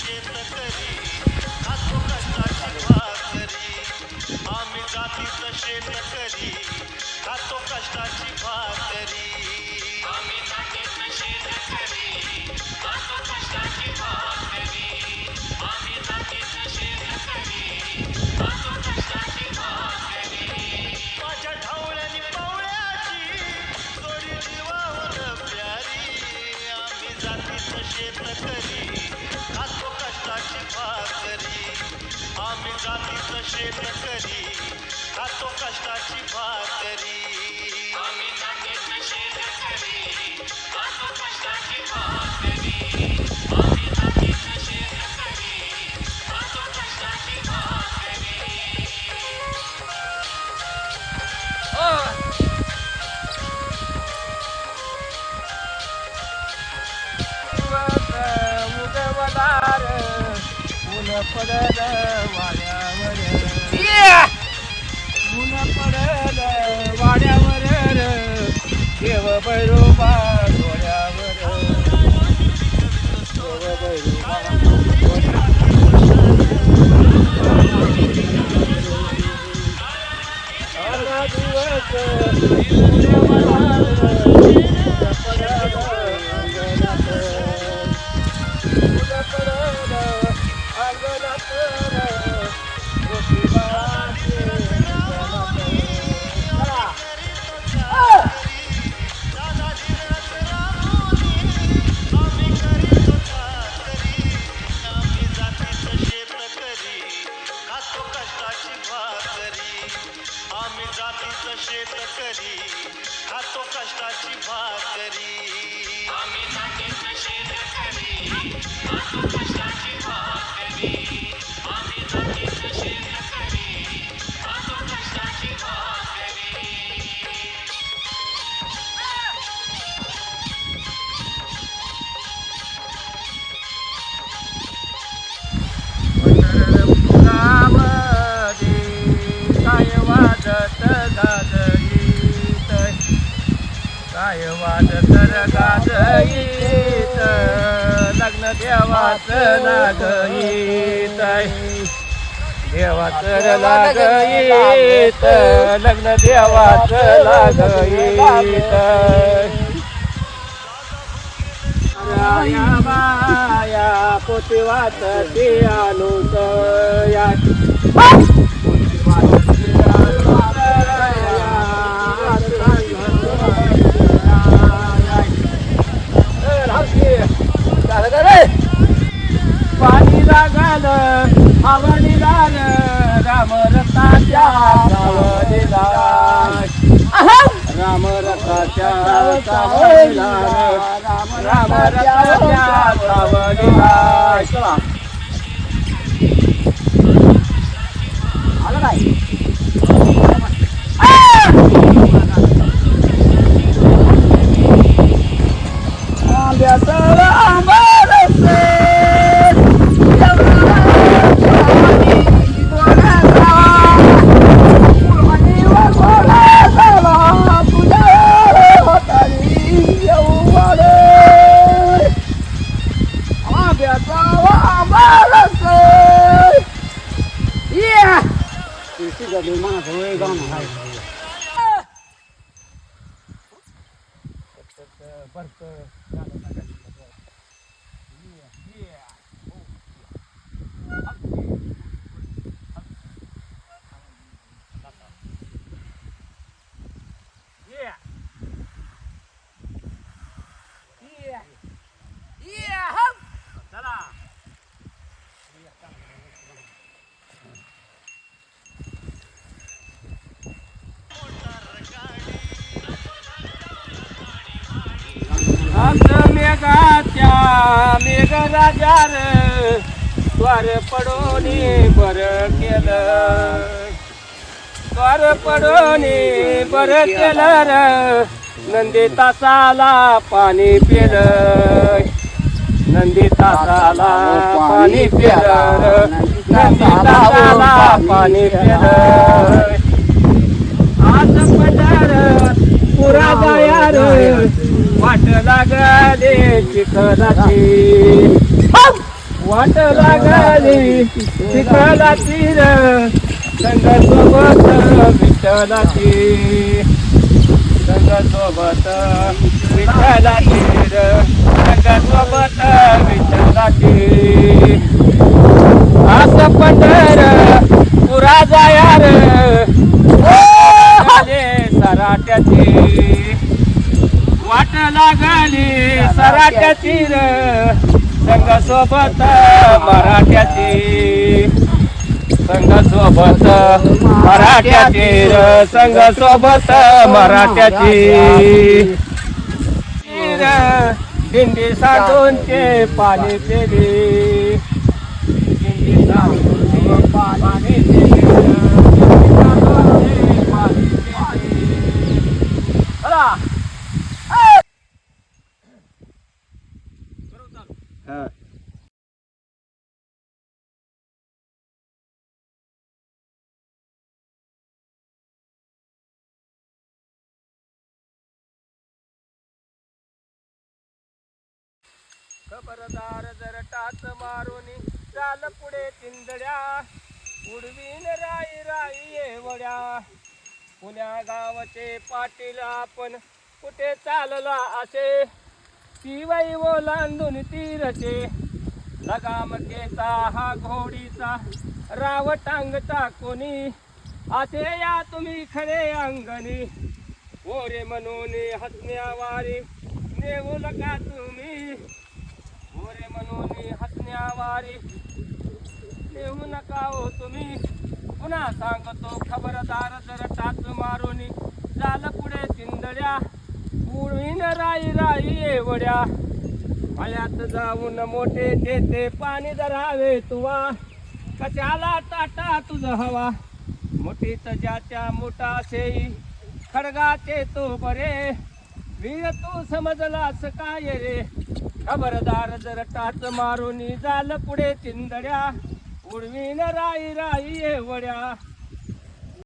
शेतकरी जातीचं शेतकरी खातो कष्टाची भाकरी. आम्ही जातीचं शेतकरी खातो कष्टाची भाकरी. पडल वाड्यावर ऊन पडल वाड्यावर देव बैरोबा खातो भाकरी. आम्ही जातीचं शेतकरी खातो कष्टाची भाकरी. आम्ही जातीचं शेतकरी खातो काय वाजत गाजईत. लग्न देवाच लागईत देवाच लागईत लग्न देवाच लागईत राया बाया पोती वाचते आलो या राम रथाच्या राम आलं काय? कृषिके दिमाग धुए गाम हाइ भए गेलै बड़ आमचं मेघाच्या मेघराजार स्वर पडोनी बर केलं स्वर पडोनी बर केलं र नंदी तासाला पाणी पिलं नंदी तासाला पाणी पिलं नंदी तासाला पाणी पिलं आज पठार पुरा बाया वाट लागले चिखलाची. वाट लागली तीर संग सोबत विठ्ठलाची. संग सोबत विठ्ठलाची संग सोबत विठ्ठलाची. असं पंढर पुरा जायार सराट्याची. वाट लागली. सराट्याची र संघासोबत सोबत मराठ्याची. संघ सोबत मराठ्याची र संघ सोबत मराठ्याची. र दिंडी साधूनचे पाणी पेली. दिंडी साधूनचे पाणी पेली दिंडी साधूनचे पाणी पेली. चला खबरदार जर टाच मारून चाल पुढे चिंदड्या. उडवीन राई राई येवड्या पुण्या गावाचे पाटील आपण कुठे चालला असे? शिवाई ओलांडून तीरचे. लगामकेचा हा घोडीचा राव टांगता कोणी? असे या तुम्ही खरे अंगणी. ओरे म्हणून हसण्यावारी नेऊ नका तुम्ही? ओरे म्हणून हसण्यावारी देऊ नका हो तुम्ही. पुन्हा सांगतो खबरदार जर टाच मारून. झालं पुढे चिंदड्या उडवीन राई राई एवढ्या. मळ्यात जाऊन मोठे देते पाणी धरावे तुवा. कशाला ताटा तुझ हवा? मोठी ज्याच्या मोठा सेई खडगाचे तो बरे. वीर तू समजलास काय रे? खबरदार जर टाच मारून झालं पुढे चिंदड्या. उडवीन राई राई वड्या